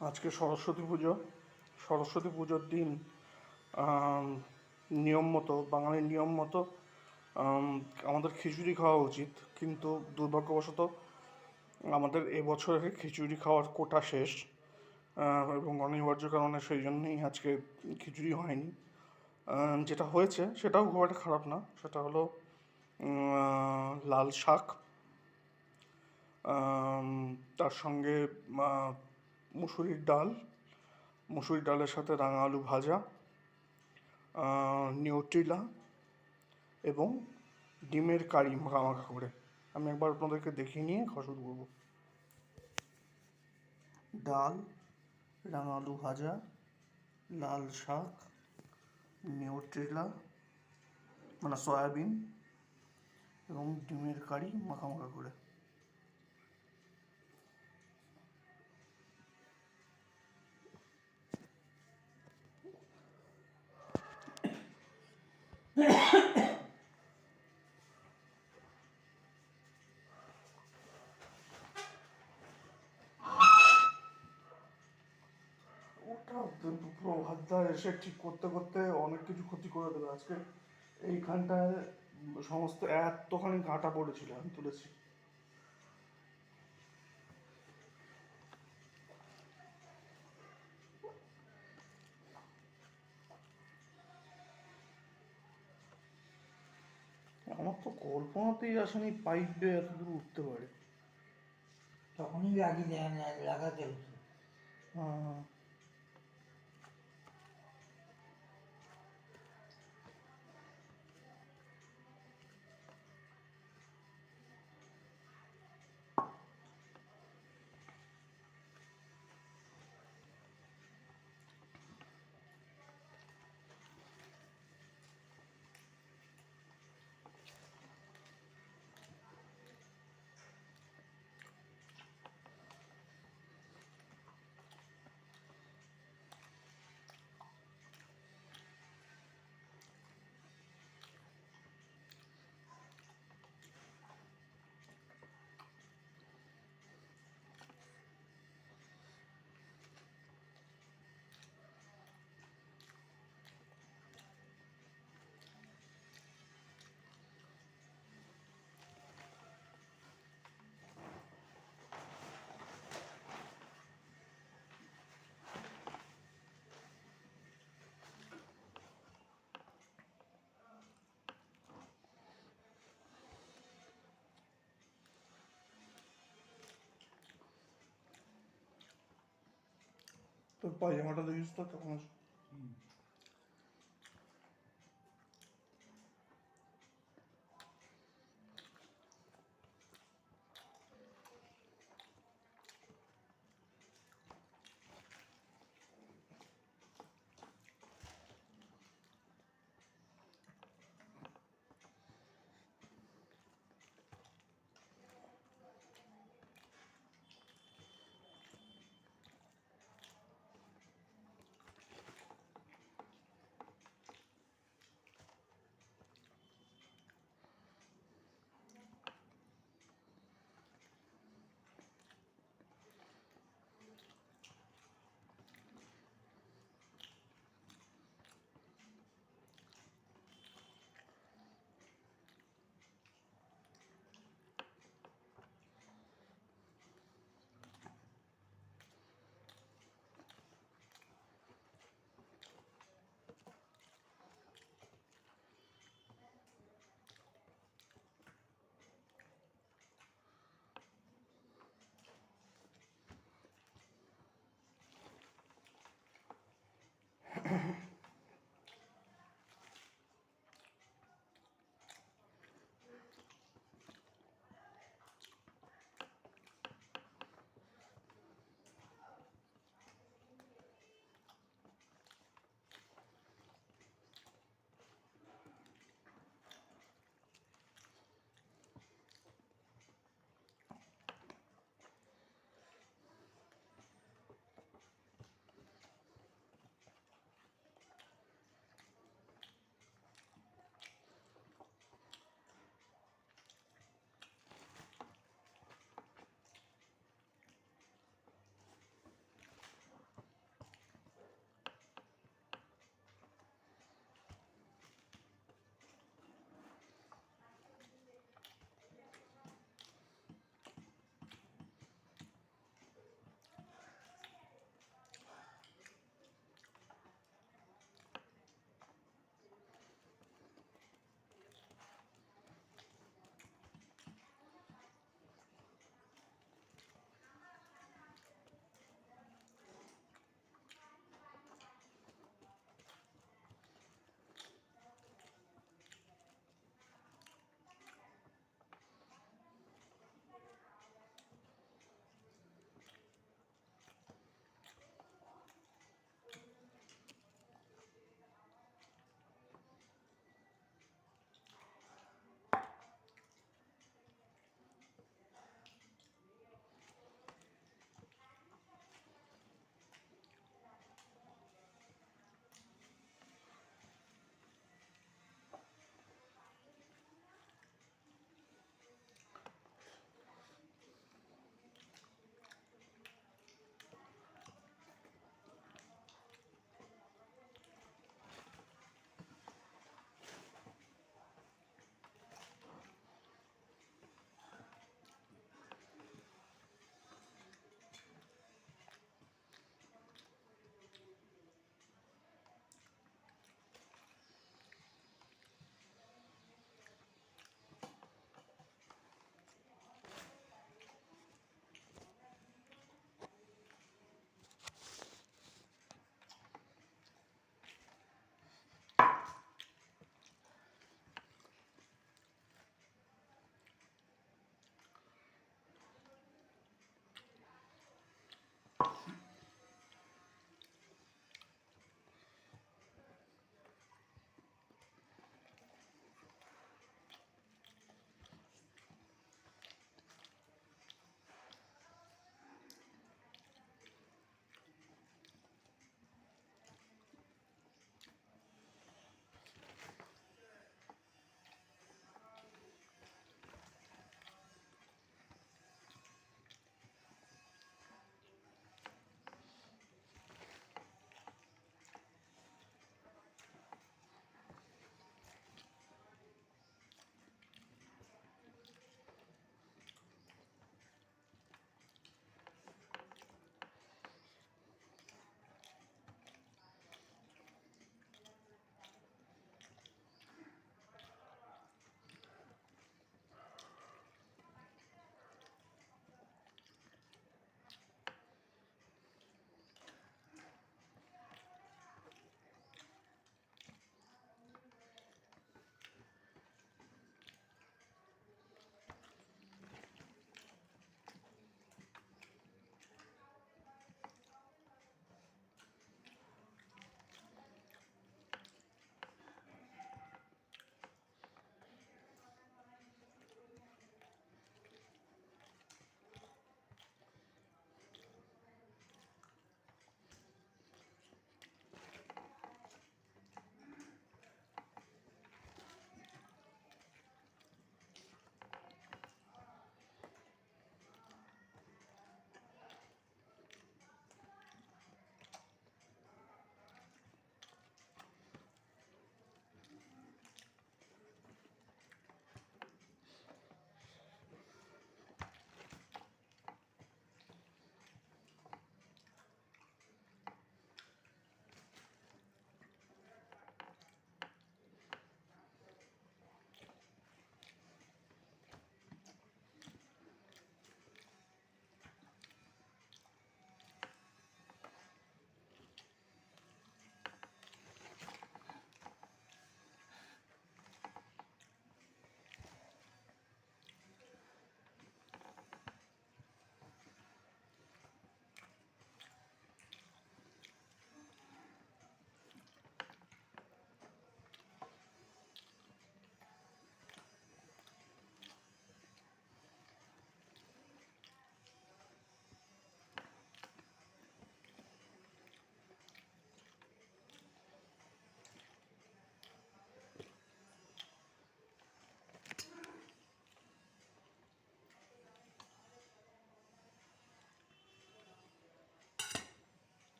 আজকে সরস্বতী পুজো। সরস্বতী পুজোর দিন নিয়ম মতো, বাঙালির নিয়ম মতো আমাদের খিচুড়ি খাওয়া উচিত। কিন্তু দুর্ভাগ্যবশত আমাদের এবছরের খিচুড়ি খাওয়ার কোটা শেষ এবং অনিবার্য কারণে সেই জন্যই আজকে খিচুড়ি হয়নি। যেটা হয়েছে সেটাও খুব একটা খারাপ না। সেটা হলো লাল শাক। তার সঙ্গে মুসুরির ডাল, মুসুরির ডালের সাথে রাঙা আলু ভাজা নিউট্রিলা এবং ডিমের কারি মাখা করে। আমি একবার আপনাদেরকে দেখিয়ে নিয়ে শুরু করব। ডাল, রাঙা আলু ভাজা, লাল শাক, নিউট্রিলা মানে সয়াবিন এবং ডিমের কারি মাখা মাখা করে। পুরো হাতটা এসে ঠিক করতে করতে অনেক কিছু ক্ষতি করে দেবে। আজকে এইখানটায় সমস্ত এতখানি কাঁটা পড়েছিল আমি তুলেছি। আমার তো কল্পনাতেই আসেনি পাইপ দিয়ে এত দূর উঠতে পারে। তখনই লাগিয়ে লাগাতে হতো। আহ, তোর পায়জামাটা দেখিস তো তখন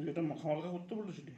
তুই এটা মাখা মাখা করতে বলেছিলি?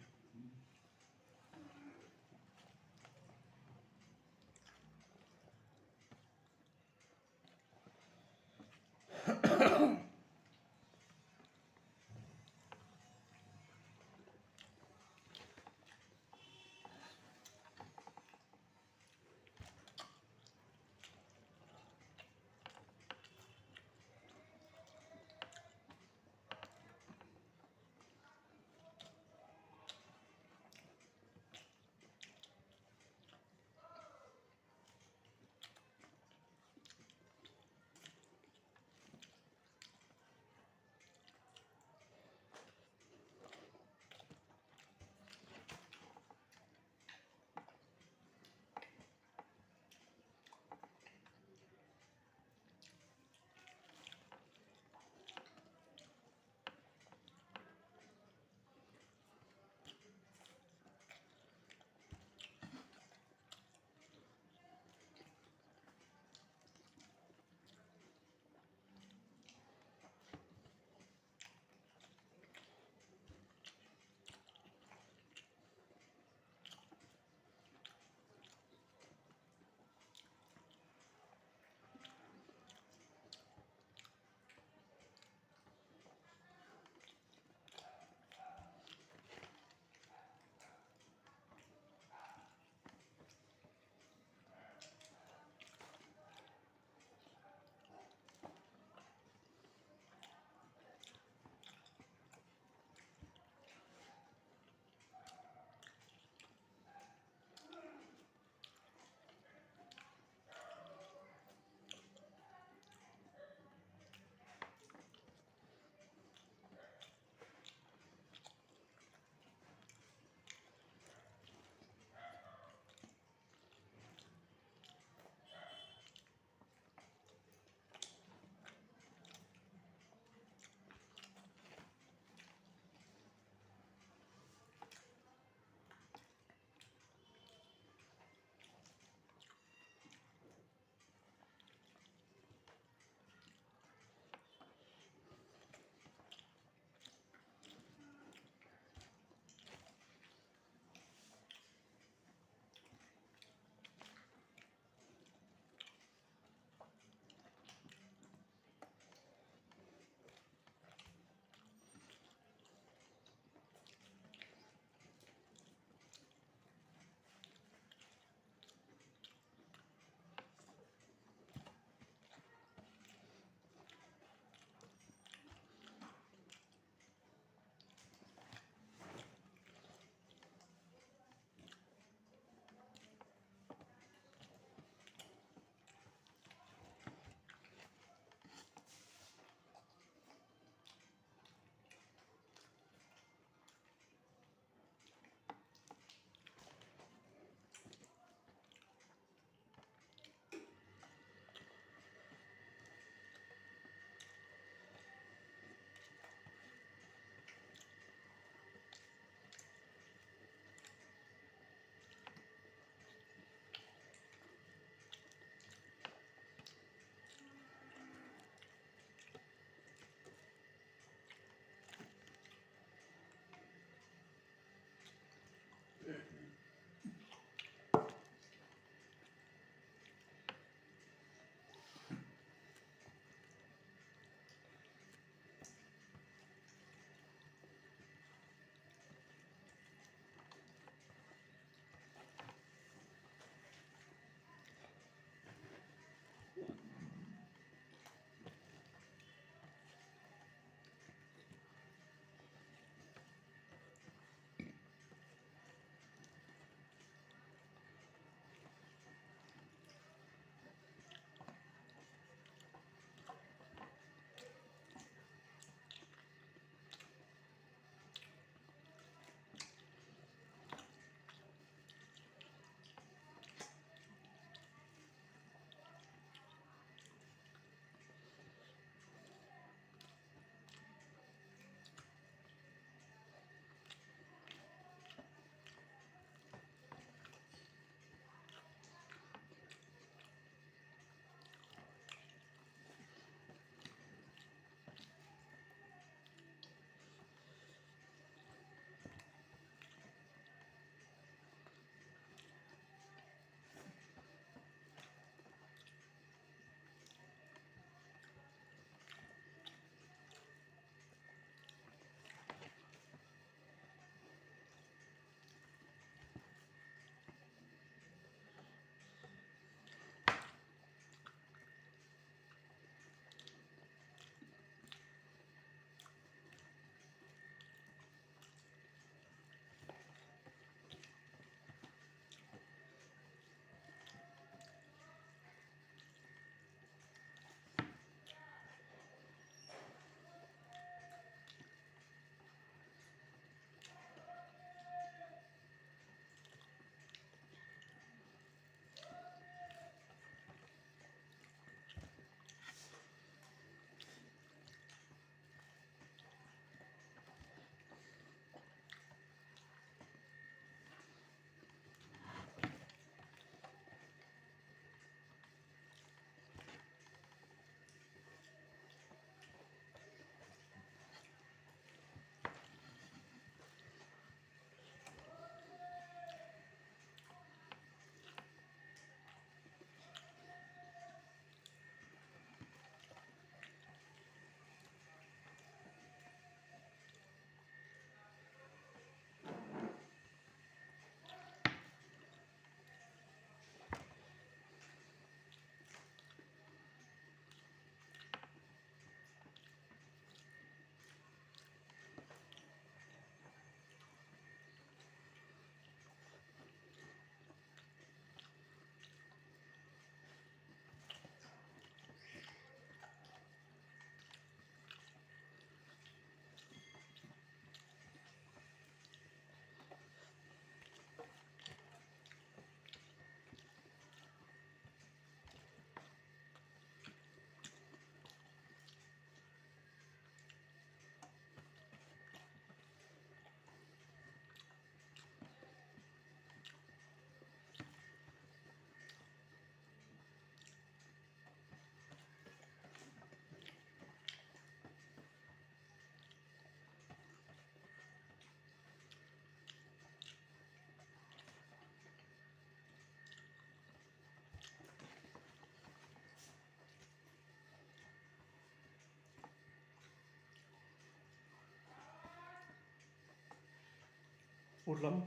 Urla mı?